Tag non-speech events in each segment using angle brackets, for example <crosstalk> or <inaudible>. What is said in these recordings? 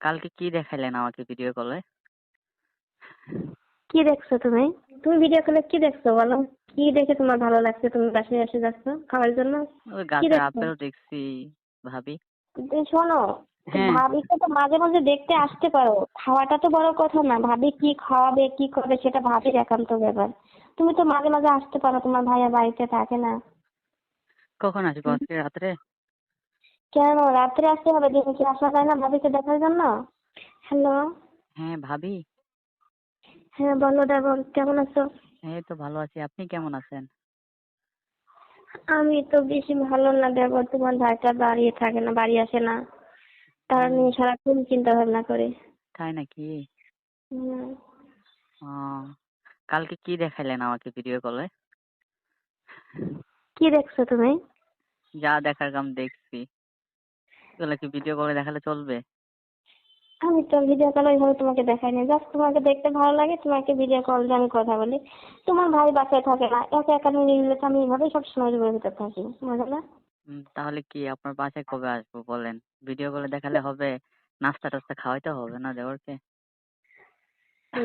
কালকে কি দেখাইলেন আমাকে ভিডিও কলে কি দেখছ তুমি? তুমি ভিডিও কলে কি দেখছ বলো? কি দেখে তোমার ভালো লাগছে? তুমি বাসায় এসে যাচ্ছ খাওয়ার জন্য? দেখছ? আপেল দেখছি ভাবি। শোনো হ্যাঁ। ভাবিকে তো মাঝে মাঝে দেখতে আসতে পারো। খাওয়াটা তো বড় কথা না। ভাবি কি খাওয়াবে কি করবে সেটা ভাবির একান্ত ব্যাপার। তুমি তো মাঝে মাঝে আসতে পারো। তোমার ভাইয়া বাড়িতে থাকে না। কখন আসব আজকে রাত্রে? কেন? রাত্রে আসতে হবে দিনে কি আসা যায় না ভাবিকে দেখার জন্য? হ্যালো হ্যাঁ ভাবি। হ্যাঁ বলো দেবর কেমন আছো? এই তো ভালো আছি আপনি কেমন আছেন? আমি তো বেশি ভালো না দেবর তোমার ভাইটা বাড়ি থাকে না বাড়ি আসে না। তার নিয়ে সারাক্ষণ চিন্তা ভাবনা করি। তাই নাকি? হুম। ও কালকে কি দেখাইলেন আমাকে ভিডিও কলে কি দেখছ তুমি? যা দেখার কাম দেখছি। এগুলো কি ভিডিও কলে দেখালে চলবে? আমি তো ভিডিও কল ওইভাবে তোমাকে দেখাইনি জাস্ট তোমাকে দেখতে ভালো লাগে তোমাকে ভিডিও কল দিয়ে আমি কথা বলি। তোমার ভাই বাসায় থাকে না একা একা নিয়ে তো আমি এইভাবেই সবসময় রুমের ভিতর থাকি বুঝলে না? তাহলে কি আপনার বাসায় কবে আসব বলেন? ভিডিও কলে দেখালে হবে নাস্তা টাস্তা খাওয়াইতে হবে না দেওরকে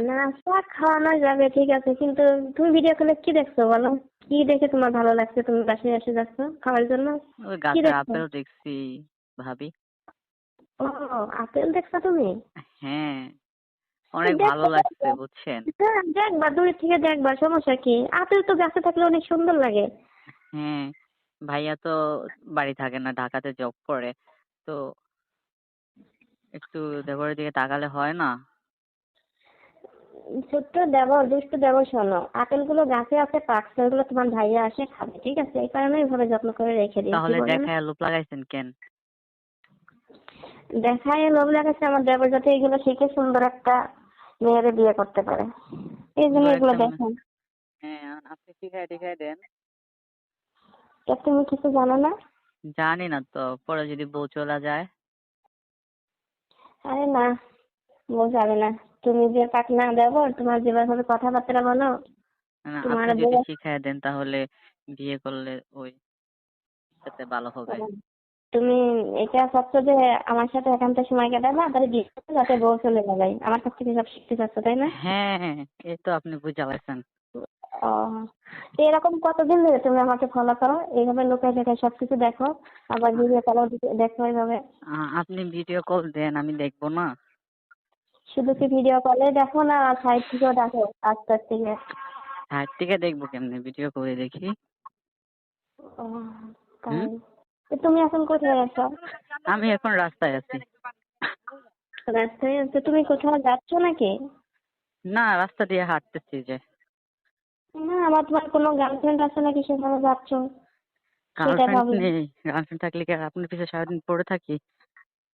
নাস্তা খাওয়ানো যাবে ঠিক আছে কিন্তু তুমি ভিডিও কলে কি দেখছ বলো? কি দেখে তোমার ভালো লাগছে? তুমি বাসায় এসে যাচ্ছ খাওয়ার জন্য? ওই গাছের আপেল দেখছি। ভাবি। ও আপেল দেখছ তুমি? হ্যাঁ অনেক ভালো লাগছে বুঝছেন? হ্যাঁ দেখবা দূর থেকে দেখবা সমস্যা কি? আপেল তো গাছে থাকলে অনেক সুন্দর লাগে। হ্যাঁ ভাইয়া তো বাড়ি থাকে না ঢাকাতে জব করে তো একটু দেবরের দিকে তাকালে হয় না? ছোট্ট দেবর দুষ্ট দেবর শোনো আপেলগুলো গাছে আছে পাকছে ওগুলো তোমার ভাইয়া আসে খাবে ঠিক আছে? এই কারণে এইভাবে যত্ন করে রেখে দিয়েছি তাহলে? দেখায় লোভ লাগাইছেন কেন? দেখায় লোভ লাগাচ্ছে আমার দেবর যাতে এগুলো শিখে সুন্দর একটা মেয়েরে বিয়ে করতে পারে। এই জন্য এগুলো দেখেন। হ্যাঁ আপনি শিখাই টিখাই দেন। তুমি কিছু জানো না? জানি না তো পরে যদি বউ চলে যায়। আরে না বোঝাবে না। তুমি যে পাটনা দেবো তোমার যেভাবে কথাবার্তা বলো আপনি যদি বউ- শিখাই দেন তাহলে বিয়ে করলে ওই সাথে ভালো হবে। তুমি এটা চাচ্ছ যে আমার সাথে একান্ত সময় কাটাবা? তাহলে বিয়ে যাতে বউ চলে যাবে আমার কাছ থেকে সব শিখতে চাচ্ছ তাই না? হ্যাঁ এই তো আপনি বুঝা পারছেন এরকম কতদিন ধরে তুমি আমাকে ফলো করো? এইভাবে লুকায় লুকায় সবকিছু দেখো। আবার ভিডিও কলও দেখো এইভাবে। আপনি ভিডিও কল দেন আমি দেখব না। শুধু কি ভিডিও কলে দেখো না সাইড থেকেও দেখো আস্তে আস্তে থেকে হাত থেকে দেখব কেমনে? ভিডিও করে দেখি। ও তাই। তুমি এখন কোথায় আছো? আমি এখন রাস্তায় আছি। রাস্তায় তো তুমি কোথাও যাচ্ছ নাকি? না রাস্তা দিয়ে হাঁটতেছি যে। না আমার তোমার কোনো গার্লফ্রেন্ড আছে নাকি সেখানে যাচ্ছ সেটা গার্লফ্রেন্ড নেই। গার্লফ্রেন্ড থাকলে কি আর আপনার পিছনে সারাদিন পড়ে থাকি?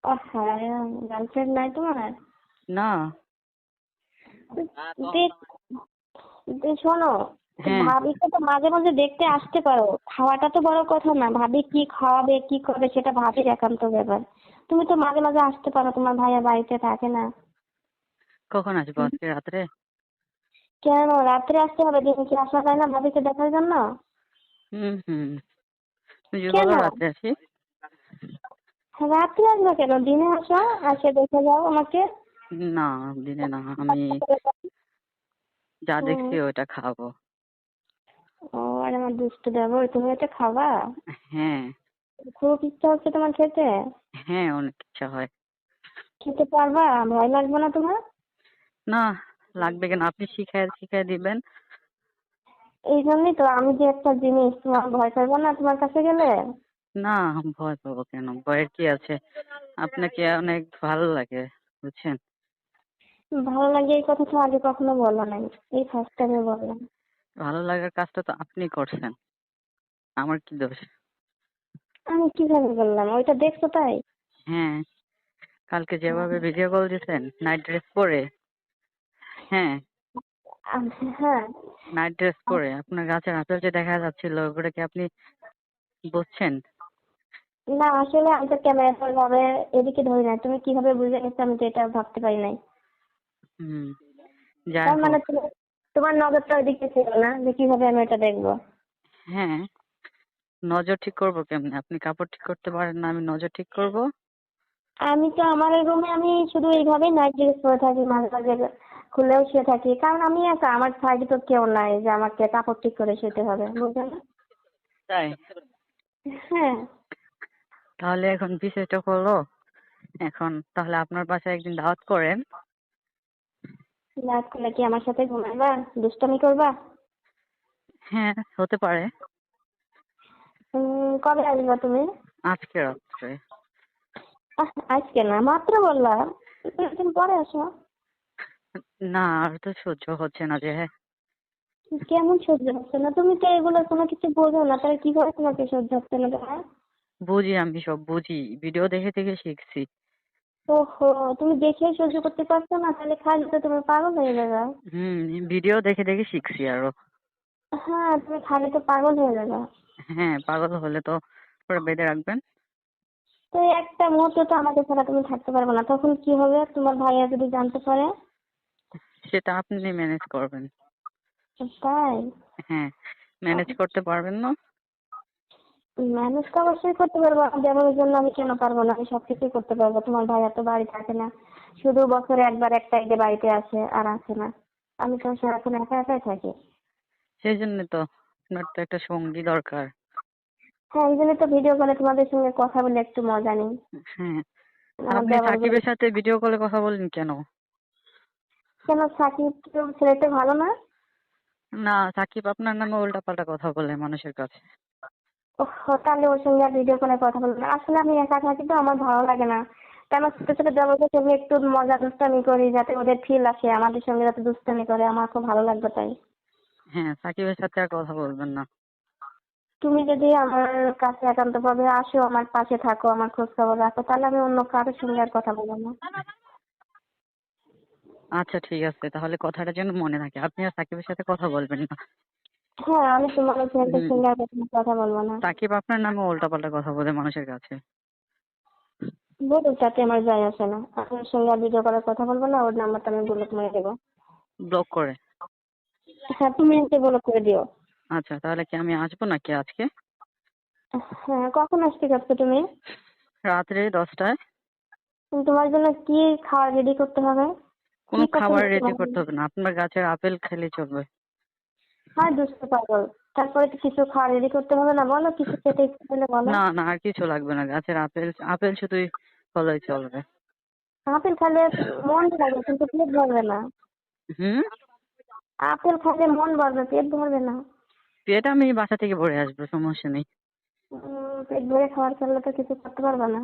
ও হ্যাঁ গার্লফ্রেন্ড নাই তোমার? না। শোনো। ভাবিকে তো মাঝে মাঝে দেখতে আসতে পারো। খাওয়াটা তো বড় কথা না। ভাবি কি খাওয়াবে কি করবে সেটা ভাবির একান্ত ব্যাপার। তুমি তো মাঝে মাঝে আসতে পারো। তোমার ভাইয়া বাড়িতে থাকে না। কখন আসব আজকে রাত্রে? কেন? রাত্রে আসতে হবে। দিনে কি আসা যায় না ভাবিকে দেখার জন্য? হুম হুম। কেন? রাত্রে আসি। রাত্রে আসবে কেন? দিনে আসো আসে দেখে যাও আমাকে। না দিনে না। আমি <laughs> যা দেখছি ওইটা খাব। ও আর আমার দুষ্টু দেবো তুমি এটা খাবা? হ্যাঁ। খুব ইচ্ছা হচ্ছে তোমার খেতে? হ্যাঁ অনেক ইচ্ছা হয়। খেতে পারবা? ভয় লাগবে না তোমার? না লাগবে কেন? আপনি শিখাই শিখাই দিবেন। এই জন্যই তো আমি যে একটা জিনিস তোমার ভয় পাবো না তোমার কাছে গেলে? না ভয় পাবো কেন? ভয়ের কি আছে? আপনাকে অনেক ভালো লাগে বুঝছেন? ভালো লাগে এই কথা তো আগে কখনো বলো নাই। এই ফার্স্ট টাইমে বললাম। ভালো লাগার কাজটা তো আপনি করছেন। আমার কি দোষ? আমি কীভাবে বললাম? ওইটা দেখছ তাই? হ্যাঁ। কালকে যেভাবে ভিডিও কল দিয়েছেন নাইট ড্রেস পরে? হ্যাঁ। হ্যাঁ। নাইট ড্রেস পরে? আপনার গাছের আপেল যে দেখা যাচ্ছিল ওগুলো কি আপনি বুঝছেন? না আসলে আমি তো ক্যামেরা ভাবে এদিকে ধরি না তুমি কীভাবে বুঝে গেছো আমি তো এটা ভাবতে পারি নাই। হুম। যাই মানে তুমি- তোমার নজরটা ওইদিকে ছিল না যে কীভাবে আমি এটা দেখব? হ্যাঁ নজর ঠিক করব কেমনে? আপনি কাপড় ঠিক করতে পারেন না আমি নজর ঠিক করব? আমি তো আমার রুমে আমি শুধু এইভাবেই নাইট ড্রেস পরে থাকি মাঝে মাঝে খুলেও শুয়ে থাকি। কারণ আমি একা আমার সাইডে তো কেউ নাই যে আমাকে কাপড় ঠিক করে শুতে হবে বুঝলেন তাই? হ্যাঁ। তাহলে এখন বিষয়টা হলো এখন তাহলে আপনার বাসায় একদিন দাওয়াত করেন। রাত কি আমার সাথে দুষ্টামি করবা? হ্যাঁ হতে পারে। কবে আসবা তুমি? আজকে রাত্রে। আজকে না মাত্র বললাম। পরে আসো। না আর তো সহ্য হচ্ছে না যে। কেমন সহ্য হচ্ছে না? তুমি তো এগুলো কোনো কিছু বোঝো না তাহলে কি করে তোমাকে সহ্য হচ্ছে না বুঝি আমি সব বুঝি। ভিডিও দেখে দেখে শিখছি। ওহো তুমি দেখে সহ্য করতে পারছ না তাহলে খালি তো তুমি পাগল হয়ে যাবে। হুম ভিডিও দেখে দেখে শিখছি আরও। হ্যাঁ তুমি খালি তো পাগল হয়ে যাবে। হ্যাঁ পাগল হলে তো পুরো বেঁধে রাখবেন। তো একটা মুহূর্ত তো আমাকে ছাড়া তুমি থাকতে পারবে না তখন কি হবে তোমার ভাইয়া যদি জানতে পারে? সেটা আপনি ম্যানেজ করবেন। তাই? হ্যাঁ ম্যানেজ করতে পারবেন না। ম্যানেজ তো অবশ্যই করতে পারব। যেমনের জন্য আমি কেন পারব না? আমি সবকিছুই করতে পারব। তোমার ভাইয়া তো বাড়ি থাকে না। শুধু বছরে একবার একটা ঈদে বাড়িতে আসে আর আসে না। আমি তো সারাক্ষণ একা একাই থাকি। সেই জন্য তো আপনার তো একটা সঙ্গী দরকার। হ্যাঁ এই জন্য তো ভিডিও কলে তোমাদের সঙ্গে কথা বলে একটু মজা নেই। হ্যাঁ। আপনি সাকিবের সাথে ভিডিও কলে কথা বলেন কেন? কেন সাকিব তো ছেলেটা ভালো না? না সাকিব আপনার নামে উল্টাপাল্টা কথা বলে মানুষের কাছে। তাহলে ওর সঙ্গে আর ভিডিও কলে কথা বলব না। আসলে আমি একা থাকি তো আমার ভালো লাগে না। তাই আমার ছোট ছোট দেবরদের সঙ্গে একটু মজা দুষ্টামি করি যাতে ওদের ফিল আসে আমাদের সঙ্গে যাতে দুষ্টামি করে। আমার খুব ভালো লাগবে তাই। হ্যাঁ সাকিবের সাথে আর কথা বলবেন না। তুমি যদি আমার কাছে একান্তভাবে আসো আমার পাশে থাকো আমার খোঁজ খবর রাখো তাহলে আমি অন্য কারোর সঙ্গে আর কথা বলব না। আচ্ছা ঠিক আছে। তাহলে কথাটা যেন মনে থাকে। আপনি আর সাকিবের সাথে কথা বলবেন না। হ্যাঁ আমি তোমার ফ্রেন্ডের হুম। সঙ্গে আর কখনো কথা বলব না। সাকিব আপনার নামে উল্টাপাল্টা কথা বলে মানুষের কাছে? বলুক তাতে আমার যায় আসে না। আপনার সঙ্গে আর ভিডিও করার কথা বলব না ওর নাম্বারটা আমি ব্লক মেরে দেবো। ব্লক করে? হ্যাঁ তুমি এসে ব্লক করে দিও। আচ্ছা তাহলে কি আমি আসব নাকি আজকে? হ্যাঁ কখন আসতে চাচ্ছো তুমি? রাত্রে দশটায়। তোমার জন্য কি খাবার রেডি করতে হবে? কোনো খাবার রেডি করতে হবে না। আপনার গাছের আপেল খেলে চলবে। হ্যাঁ দুষ্ট পাগল। তারপরে তো কিছু খাওয়া রেডি করতে হবে না বলো কিছু খেতে ইচ্ছে করলে বলো। না না আর কিছু লাগবে না গাছের আপেল আপেল শুধুই হলেই চলবে। আপেল খেলে মন ভরবে কিন্তু পেট ভরবে না। হুম? আপেল খেলে মন ভরবে পেট ভরবে না। পেট আমি বাসা থেকে ভরে আসব সমস্যা নেই। পেট ভরে খাওয়ার খেলে তো কিছু করতে পারবে না।